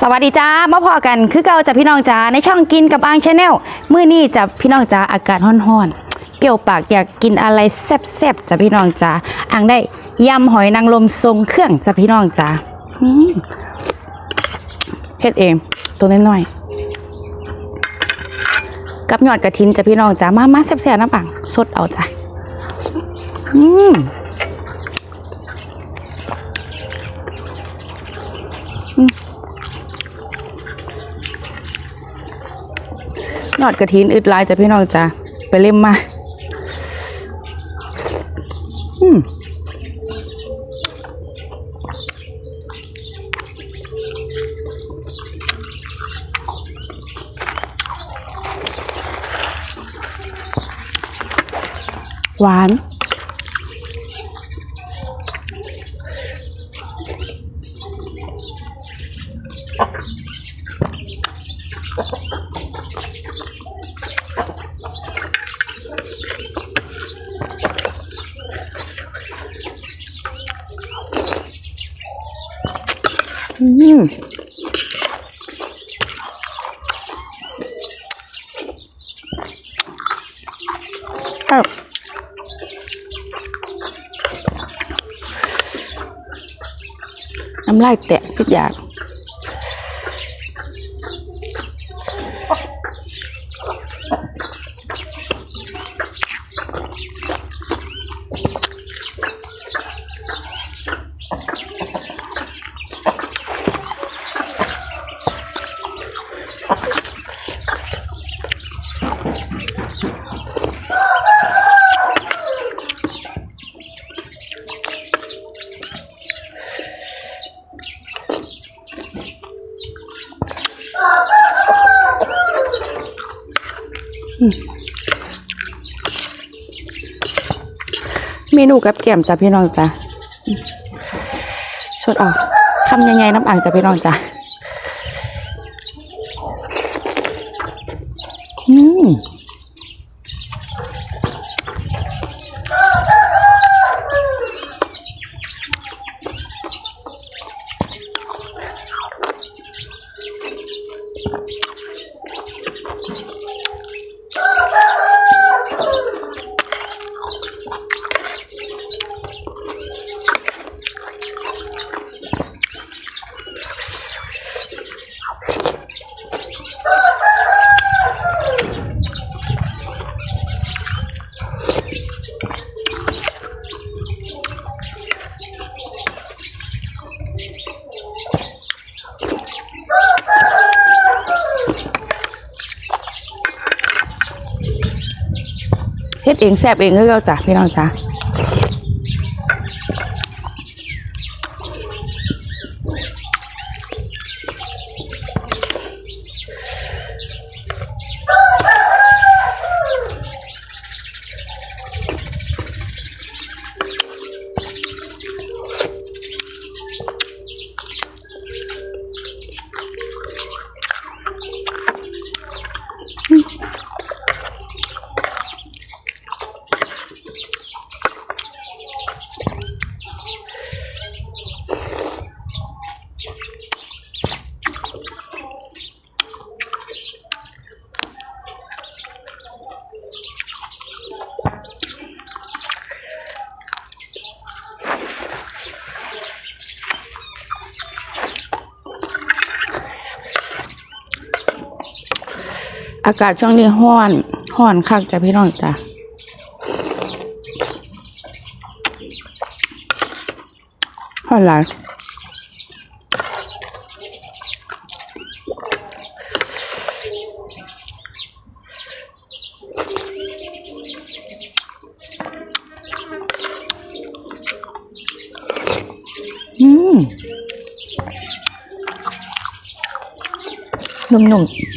สวัสดีจ้ามาพอกันคือเก่าจะพี่น้องจ้าในช่องกินกับอ่างชาแนลมื้อนี้จะพี่น้องจ้าอากาศร้อนๆเปรี้ยวปากอยากกินอะไรแซ่บๆจ้ะพี่น้องจ้าอ่างได้ยำหอยนางรมทรงเครื่องจ้ะพี่น้องจ้าเฮ็ดเองตัวน้อยๆกับยอดกระถินจ้ะพี่น้องจ้ามามาแซ่บๆน้ำปังสดเอาจ้ะอืม ยอดกระถินอึดลายจ้ะพี่น้องจ้ะไปเล่มมาอืมหวาน อืมครับน้ำลายแตะทุกอย่าง เมนูกับแก้มจ้ะพี่น้องจ้ะชดออกคำยังไงน้ำอ่างจ้ะพี่น้องจ้ะอืม เฮ็ดเองแซ่บเองคือเราจ้ะพี่น้องจ้ะ อากาศช่วงนี้ห้อนห้อนคักจ้ะพี่น้องจ้ะห้อนหลายอืมนุ่มๆ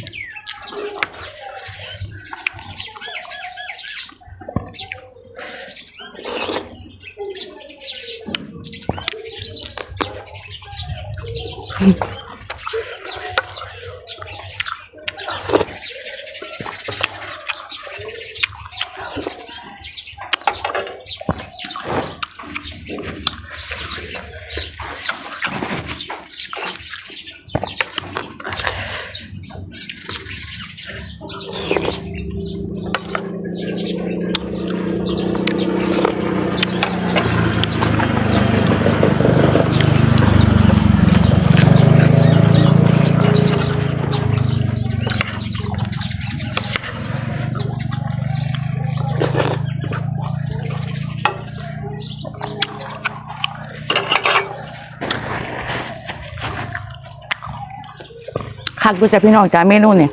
คัดกูจะพี่น้องจ้าเมนูเนี่ย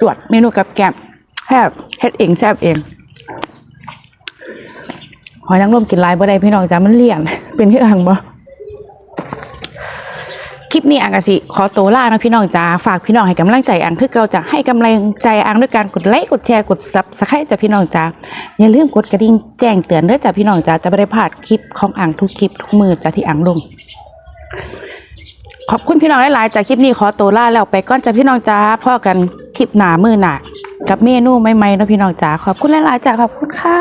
ตรวจเมนูกับแกล้มแซบเฮ็ดเองแซบเองหอยนางรมกินลายบ่ได้พี่น้องจ้ามันเลี่ยน เป็นที่อ่างบ่คลิปนี้อังกะสิขอตัวลานาะพี่น้องจ้าฝากพี่น้องให้กำลังใจอังคือเก่าจะให้กำลังใจอังด้วยการกดไลค์กดแชร์กดซับสไครต์จ้ะพี่น้องจ้าอย่าลืมกดกระดิ่งแจ้งเตือนเด้อจ้ะพี่น้องจ้าจะไม่ได้พลาดคลิปของอังทุกคลิปทุกมือจ้ะที่อังลง ขอบคุณพี่น้องหลายๆจากคลิปนี้ขอตัวลาแล้วไปก่อนจ้ะพี่น้องจ้าพ่อกันคลิปหนามือหนักกับเมนูใหม่ๆเนะพี่น้องจ้าขอบคุณหลายๆจากขอบคุณค่ะ